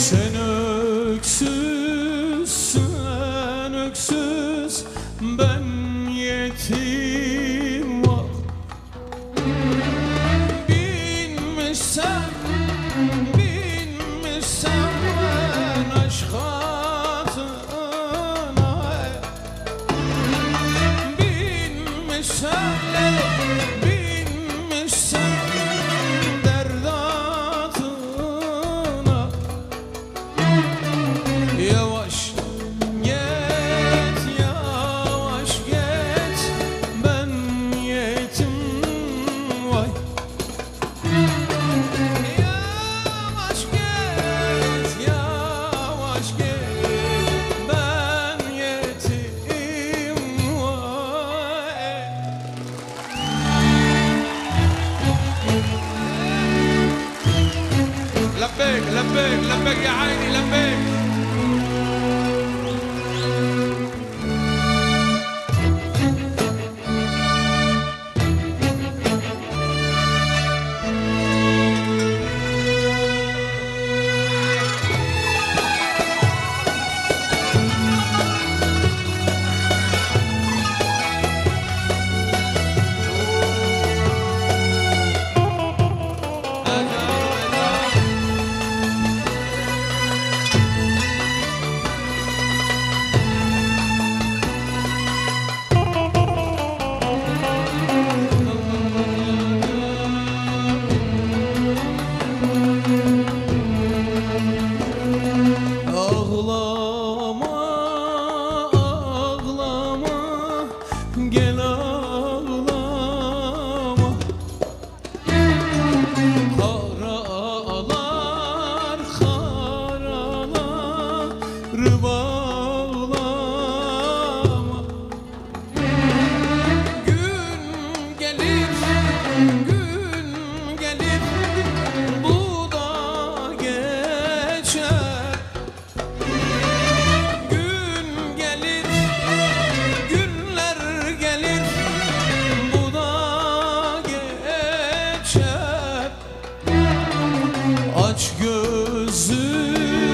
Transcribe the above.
Sen öksüzsün, sen öksüz. Ben yetim var Binmişsem, binmişsem Ben aşka gözüm